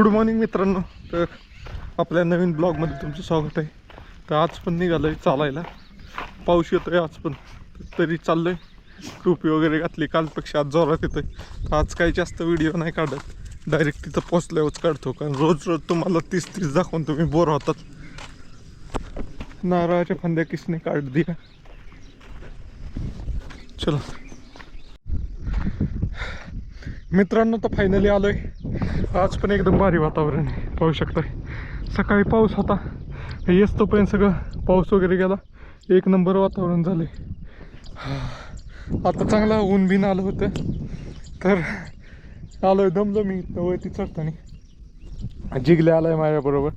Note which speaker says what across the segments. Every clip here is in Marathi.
Speaker 1: गुड मॉर्निंग मित्रांनो. तर आपल्या नवीन ब्लॉगमध्ये तुमचं स्वागत आहे. तर आज पण निघालो आहे चालायला. पाऊस येतोय आज पण. तरी चाललोय. टोपी वगैरे घातली. कालपेक्षा आज जोरात येतोय. तर आज काही जास्त व्हिडिओ नाही काढत. डायरेक्ट तिथं पोचल्यावरच काढतो. कारण रोज रोज तुम्हाला तीस तीस दाखवून तुम्ही बोर होतात. नारळाच्या फांद्या किसने काढ दिया चला. मित्रांनो तर फायनली आलोय. आज पण एकदम भारी वातावरण आहे पाहू शकता. सकाळी पाऊस होता. येस तोपर्यंत सगळं पाऊस वगैरे गेला. एक नंबर वातावरण झालंय. आता चांगला ऊन बिन आलं होतं. तर आलोय दमलो मी वरती चढताना. जिगले आलाय माझ्याबरोबर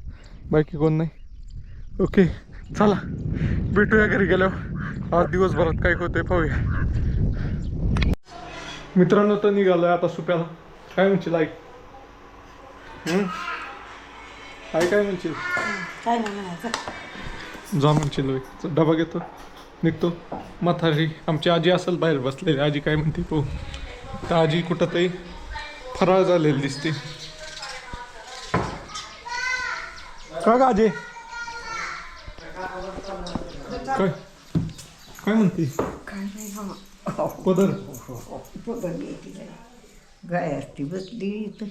Speaker 1: बाकी कोण नाही. ओके चला. भेटूया घरी गेल्यावर. आज दिवसभरात काय होतंय पाहूया. मित्रांनो तर निघालोय आता सुप्याला. काय म्हणशील लाईक आई काय म्हणशील?
Speaker 2: काय नाही म्हणायचं.
Speaker 1: जा म्हणशील. चल, डबा घेतो. निघतो. म्हातारी आमची आजी असेल बाहेर बसलेली. आजी काय म्हणते पाहू. तर आजी कुठं तरी फराळ झालेली दिसते. का ग आजी? काय? काय म्हणते?
Speaker 2: काय नाही
Speaker 1: पदर.
Speaker 2: गाय असती बसली इथं.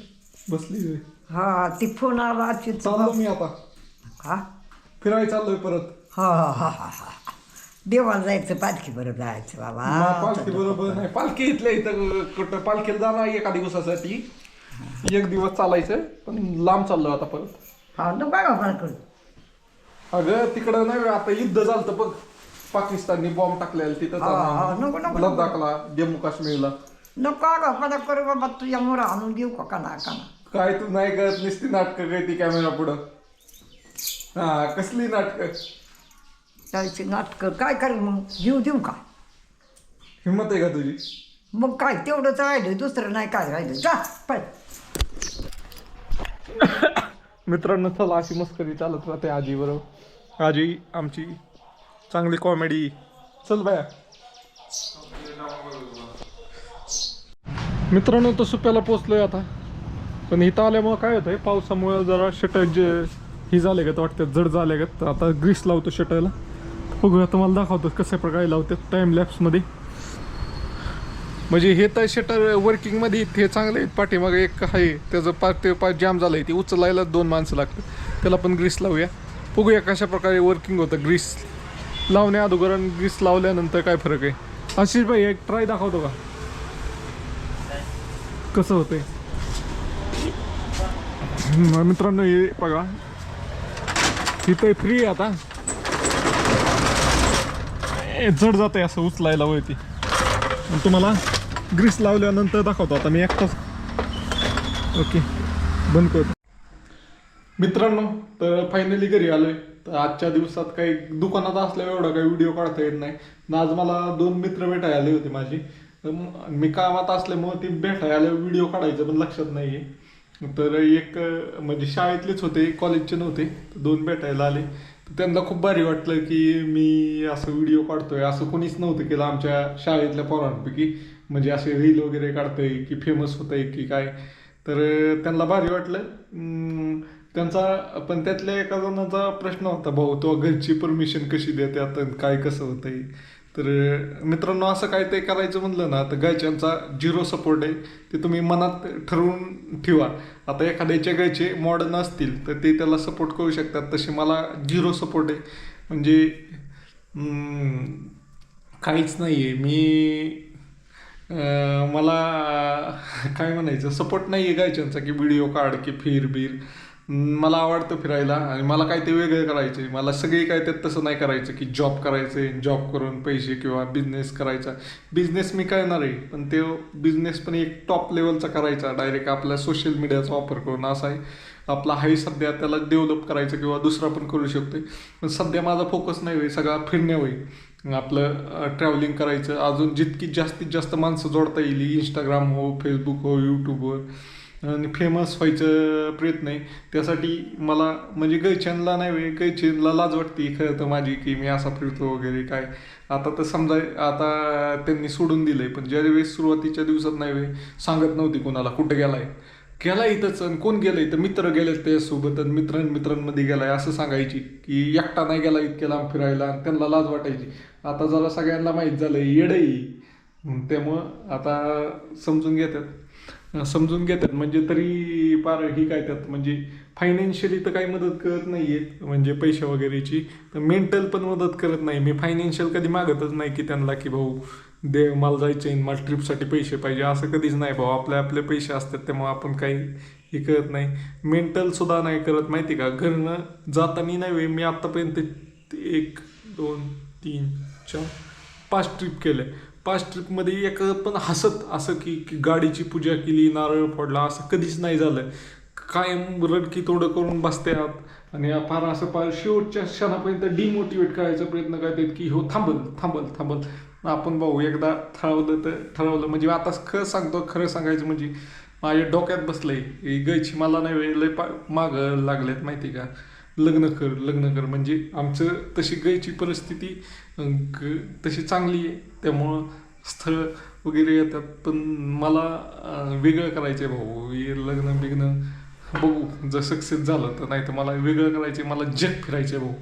Speaker 1: बसली होय.
Speaker 2: हा ती फोन आला अच्युत
Speaker 1: चाललो मी आता.
Speaker 2: हा?
Speaker 1: फिरायला चाललोय परत.
Speaker 2: हा हा हा हा देवाला जायचं पालखी बरं जायचं बाबा.
Speaker 1: पालखी बरोबर नाही. पालखी इथल्या इथं कुठं पालखीला जाणार एका दिवसासाठी. एक दिवस चालायचं पण लांब चाललो आता परत.
Speaker 2: हा नको बघा माझ्याकडं
Speaker 1: अगं तिकडं नाही आता युद्ध झालं बघ. पाकिस्ताननी बॉम्ब टाकलेला तिथं
Speaker 2: हा, हा, नको, नको,
Speaker 1: चालणार.
Speaker 2: नको.
Speaker 1: लडाखला जम्मू काश्मीरला
Speaker 2: नको अगं मला करू बाबा तुझ्या मोरा आणून देऊ का काना काना
Speaker 1: काय तू नाही करत नुसती नाटकं करते कॅमेरा पुढं. हा कसली नाटकं?
Speaker 2: त्याची नाटकं काय करेल मग? जीव देऊ का?
Speaker 1: हिंमत आहे का तुझी?
Speaker 2: मग काय तेवढंच राहिलं दुसरं नाही काय राहिलं जा पळ.
Speaker 1: मित्रांनो चला अशी मस्करी चालत राहते आजी बरोबर आजी आमची चांगली कॉमेडी चल बाया. मित्रांनो तो सुप्याला पोचलोय आता. पण इथं आल्यामुळं काय होतंय पावसामुळे जरा शटर जे ही झाले का वाटतं जड झाले गत. तर आता ग्रीस लावतो शटरला. बघूया तुम्हाला दाखवतो कशा प्रकारे लावतात टाइम लॅप्समध्ये म्हणजे हे तर शटर वर्किंगमध्ये हे चांगले आहेत. पाठीमागे एक आहे त्याचं पाच ते पाच जाम झालं आहे ते उचलायला दोन माणसं लागतात. त्याला पण ग्रीस लावूया. बघूया कशा प्रकारे वर्किंग होतं ग्रीस. लावण्या अगोदर आणि ग्रीस लावल्यानंतर काय फरक आहे. आशिष भाई एक ट्राय दाखवतो का? कसं होतंय? मित्रांनो हे बघा. तिथे फ्री आहे आता. ए, जड आहे असं उचलायला वरती. आणि तुम्हाला ग्रीस लावल्यानंतर दाखवतो. आता मी एकटाच. ओके. बंद करतो मित्रांनो तर फायनली घरी आलोय. तर आजच्या दिवसात काही दुकानात असल्यावर एवढा काही व्हिडिओ काढता येत नाही. आज मला दोन मित्र भेटायला आले होते माझी. तर मी कामात असल्यामुळे ती भेटायला व्हिडिओ काढायचं पण लक्षात नाहीये. तर एक म्हणजे शाळेतलेच होते कॉलेजचे नव्हते दोन भेटायला आले. तर त्यांना खूप भारी वाटलं की मी असं व्हिडिओ काढतोय. असं कोणीच नव्हतं केलं आमच्या शाळेतल्या पोरांपैकी. म्हणजे असे रील वगैरे काढतोय की फेमस होतंय की काय. तर त्यांना भारी वाटलं. त्यांचा पण त्यातल्या एका जणाचा प्रश्न होता भाऊ तो घरची परमिशन कशी देतात? आणि काय कसं होतंय? तर मित्रांनो असं काय ते करायचं म्हणलं ना तर गायच्यांचा झिरो सपोर्ट आहे. ते तुम्ही मनात ठरवून ठेवा. आता एखाद्याच्या गायचे मॉडर्न असतील तर ते त्याला सपोर्ट करू शकतात. तसे मला झिरो सपोर्ट आहे. म्हणजे काहीच नाही आहे मी मला काय म्हणायचं? सपोर्ट नाही आहे गायच्यांचा की व्हिडिओ काढ की फिर बीर मला आवडतं फिरायला आणि मला काय ते वेगळं करायचे मला सगळी काय ते तसं नाही करायचं की जॉब करायचे जॉब करून पैसे किंवा बिझनेस करायचा. बिझनेस मी करणार आहे पण ते बिझनेस पण एक टॉप लेवलचा करायचा. डायरेक्ट आपल्या सोशल मीडियाचा वापर करून असा आहे. आपला हाही सध्या त्याला डेव्हलप करायचं किंवा दुसरा पण करू शकतो पण सध्या माझा फोकस नाही होईल सगळा फिरणे होईल आपलं ट्रॅव्हलिंग करायचं. अजून जितकी जास्तीत जास्त माणसं जोडता येईल इंस्टाग्राम हो फेसबुक हो यूट्यूबवर हो फेमस व्हायचं प्रयत्न आहे. त्यासाठी मला म्हणजे गैचनला नाही वे गैचनला लाज वाटते खरं तर माझी की मी असा फिरतो वगैरे काय. आता तर समजा आता त्यांनी सोडून दिलंय पण ज्यावेळेस सुरुवातीच्या दिवसात नाही वे सांगत नव्हती कोणाला कुठं गेलाय. गेला इथंच आणि कोण गेलं इथं मित्र गेले त्यासोबत आणि मित्रां मित्रांमध्ये गेलाय असं सांगायची की एकटा नाही गेला इतक्या लांब फिरायला आणि त्यांना लाज वाटायची. आता जरा सगळ्यांना माहीत झालं येडही त्यामुळं आता समजून घेतात. समजून घेतात. म्हणजे तरी पार ही काय त्यात म्हणजे फायनान्शियली तर काही मदत करत नाही आहेत म्हणजे पैसे वगैरेची. तर मेंटल पण मदत करत नाही. मी फायनान्शियल कधी मागतच नाही की त्यांना की भाऊ दे मला जायचं आहे मला ट्रिपसाठी पैसे पाहिजे. असं कधीच नाही भाऊ. आपले आपले पैसे असतात त्यामुळे आपण काही हे करत नाही. मेंटलसुद्धा नाही करत. माहिती का? घरनं जाताना नाही मी आत्तापर्यंत एक दोन तीन चार पाच ट्रिप केले. पाच ट्रिपमध्ये एक पण हसत असं की की गाडीची पूजा केली नारळ फोडला असं कधीच नाही झालं. कायम रडकी तोडं करून बसतात आणि फार असं फार शेवटच्या क्षणापर्यंत डिमोटिवेट करायचा प्रयत्न करतात की हो थांबल थांबल थांबल. आपण भाऊ एकदा ठरवलं तर ठरवलं म्हणजे आता खरं सांगतो खरं सांगायचं म्हणजे माझ्या डोक्यात बसलंय ही मला नाही वेळ लय पा माग लागलेत माहिती का? लग्न कर लग्न कर. म्हणजे आमचं तशी गायची परिस्थिती ग- तशी चांगली आहे. त्यामुळं स्थळ वगैरे येतात. पण मला वेगळं करायचं आहे भाऊ. हे लग्न बिग्न बघू. जर सक्सेस झालं तर नाही तर मला वेगळं करायचं मला जग फिरायचं आहे भाऊ.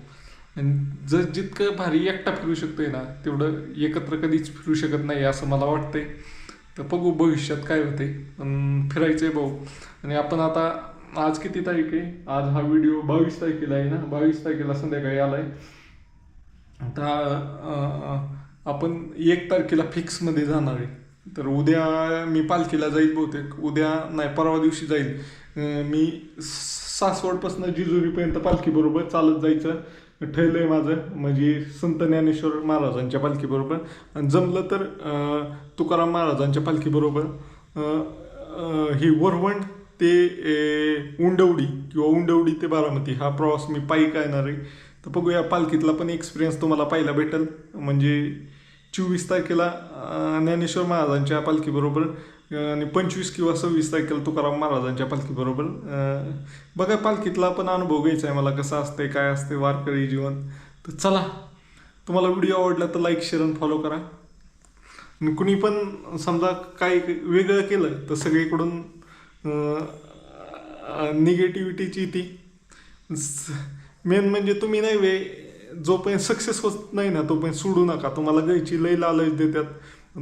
Speaker 1: आणि जर जितकं भारी एकटा फिरू शकतोय ना तेवढं एकत्र कधीच फिरू शकत नाही असं मला वाटतंय. तर बघू भविष्यात काय होते पण फिरायचं आहे भाऊ. आणि आपण आता आज किती तारीख आहे? आज हा व्हिडिओ बावीस तारखेला आहे ना? बावीस तारखेला संध्याकाळी आलाय. आता तर आपण एक तारखेला फिक्समध्ये जाणार आहे. तर उद्या मी पालखीला जाईल बहुतेक. उद्या नाही परवा दिवशी जाईल. मी सासवडपासून जिजुरीपर्यंत पालखीबरोबर चालत जायचं. ठरलं आहे माझं. म्हणजे संत ज्ञानेश्वर महाराजांच्या पालखीबरोबर. आणि जमलं तर तुकाराम महाराजांच्या पालखीबरोबर ही वरवंड ते उंडवडी किंवा उंडवडी ते बारामती हा प्रवास मी पायी करणार आहे. तर बघूया पालखीतला पण एक्सपिरियन्स तुम्हाला पाहायला भेटेल. म्हणजे चोवीस तारखेला ज्ञानेश्वर महाराजांच्या पालखीबरोबर आणि पंचवीस किंवा सव्वीस तारखेला तुकाराम महाराजांच्या पालखीबरोबर बघा पालखीतला पण अनुभव घ्यायचा आहे मला कसं असतंय काय असते वारकरी जीवन. तर चला तुम्हाला व्हिडिओ आवडला तर लाईक शेअर आणि फॉलो करा. आणि कुणी पण समजा काही वेगळं केलं तर सगळीकडून निगेटिव्हिटीची ती. मेन म्हणजे तुम्ही नाही वे जोपर्यंत सक्सेस होत नाही ना तोपर्यंत सोडू नका. तुम्हाला गायची लय लालच देतात.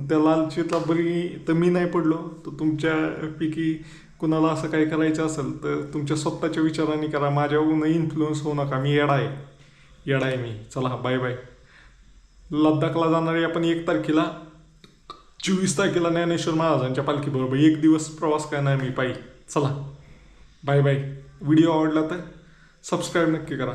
Speaker 1: त्या लालचीतला बरी तर मी नाही पडलो तर तुमच्यापैकी कुणाला असं काही करायचं असेल तर तुमच्या स्वतःच्या विचाराने करा. माझ्यावरून इन्फ्लुअन्स होऊ नका. मी येडा आहे. येडा आहे मी. चला बाय बाय लद्दाखला जाणारे आपण एक तारखेला चोवीस तारखेला ज्ञानेश्वर महाराजांच्या पालखीबरोबर एक दिवस प्रवास करणार मी. पायी चला. Bye bye. व्हिडिओ आवडला तर सबस्क्राईब नक्की करा.